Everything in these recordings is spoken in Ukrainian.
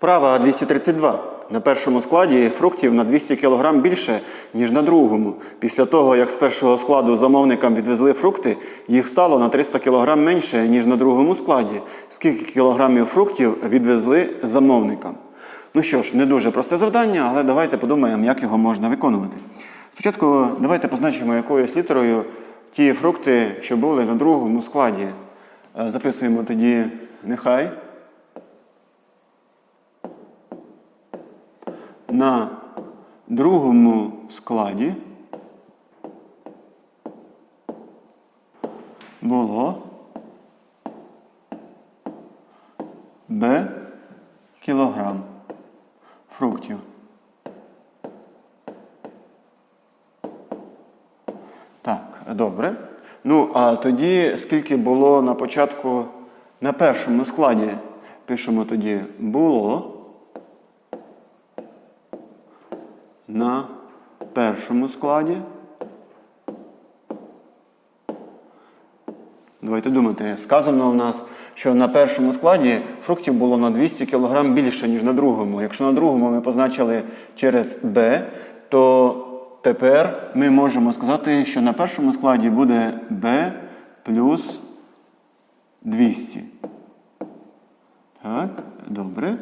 Вправа 232. На першому складі фруктів на 200 кг більше, ніж на другому. Після того, як з першого складу замовникам відвезли фрукти, їх стало на 300 кг менше, ніж на другому складі. Скільки кілограмів фруктів відвезли замовникам? Ну що ж, не дуже просте завдання, але давайте подумаємо, як його можна виконувати. Спочатку давайте позначимо якоюсь літерою ті фрукти, що були на другому складі. Е, Записуємо тоді нехай. На другому складі було Б кілограм фруктів. Так, добре. Ну, а тоді скільки було на початку на першому складі? Пишемо тоді було. На першому складі. Давайте думати, сказано в нас, що на першому складі фруктів було на 200 кг більше, ніж на другому. Якщо на другому ми позначили через B, то тепер ми можемо сказати, що на першому складі буде B плюс 200. Так, добре.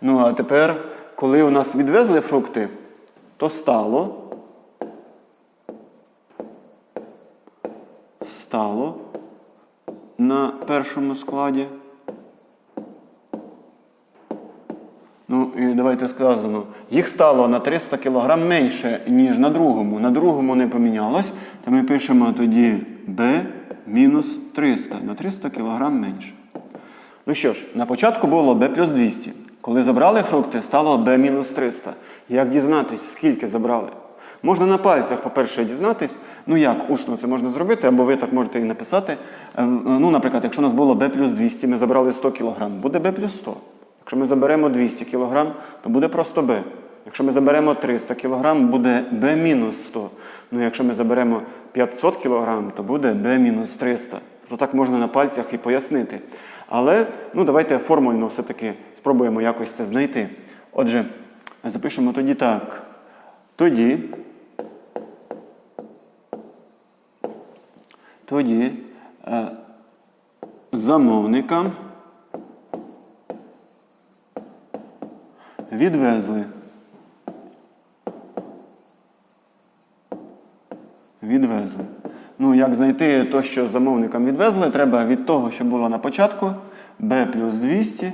Ну а тепер, коли у нас відвезли фрукти, то стало. Стало на першому складі. Ну, і давайте сказано, їх стало на 300 кг менше, ніж на другому. На другому не помінялось, то ми пишемо тоді B мінус 300. На 300 кг менше. Ну що ж, на початку було b плюс 200. Коли забрали фрукти, стало b мінус 300. Як дізнатись, скільки забрали? Можна на пальцях, по-перше, дізнатись. Ну як, усно це можна зробити, або ви так можете і написати. Е, Ну, наприклад, якщо у нас було b плюс 200, ми забрали 100 кг, буде b плюс 100. Якщо ми заберемо 200 кг, то буде просто b. Якщо ми заберемо 300 кг, буде b мінус 100. Ну, якщо ми заберемо 500 кг, то буде b мінус 300. То так можна на пальцях і пояснити. Але ну, давайте формульно все-таки спробуємо якось це знайти. Отже, запишемо тоді так. Тоді. Тоді е, замовникам відвезли. Відвезли. Ну, як знайти то, що замовникам відвезли, треба від того, що було на початку, b плюс 200.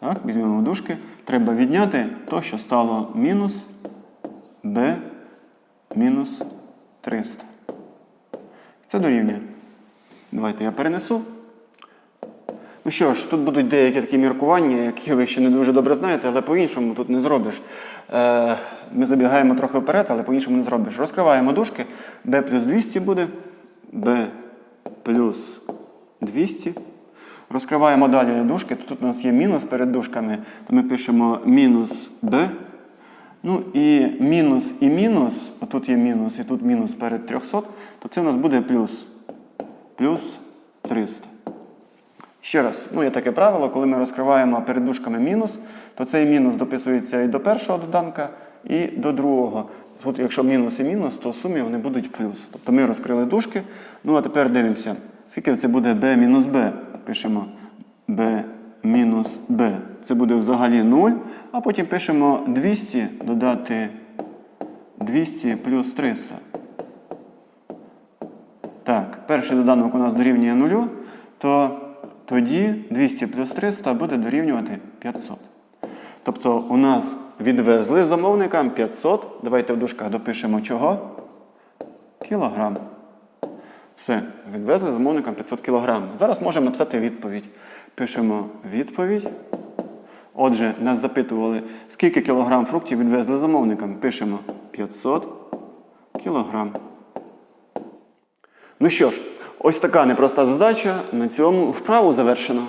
Так, візьмемо дужки. Треба відняти то, що стало мінус b мінус 300. Це дорівнює. Давайте я перенесу. Ну що ж, тут будуть деякі такі міркування, які ви ще не дуже добре знаєте, але по-іншому тут не зробиш. Е, Ми забігаємо трохи вперед, але по-іншому не зробиш. Розкриваємо дужки. b плюс 200 буде. b плюс 200. Розкриваємо далі дужки. Тут у нас є мінус перед дужками, то ми пишемо мінус b. Ну і мінус і мінус, отут є мінус, і тут мінус перед 300, то це у нас буде плюс. Плюс 300. Ще раз, ну є таке правило, коли ми розкриваємо перед дужками мінус, то цей мінус дописується і до першого доданка, і до другого. Тут, якщо мінус і мінус, то в сумі вони будуть плюс. Тобто ми розкрили дужки. Ну а тепер дивимося, скільки це буде b мінус b. Пишемо b мінус b. Це буде взагалі 0, а потім пишемо 200 додати 200 плюс 300. Так, перший доданок у нас дорівнює 0, то тоді 200 плюс 300 буде дорівнювати 500. Тобто у нас відвезли замовникам 500. Давайте в дужках допишемо чого? Кілограм. Все, відвезли замовникам 500 кілограм. Зараз можемо написати відповідь. Пишемо відповідь. Отже, нас запитували, скільки кілограм фруктів відвезли замовникам. Пишемо 500 кілограм. Ну що ж, ось така непроста задача. На цьому вправу завершено.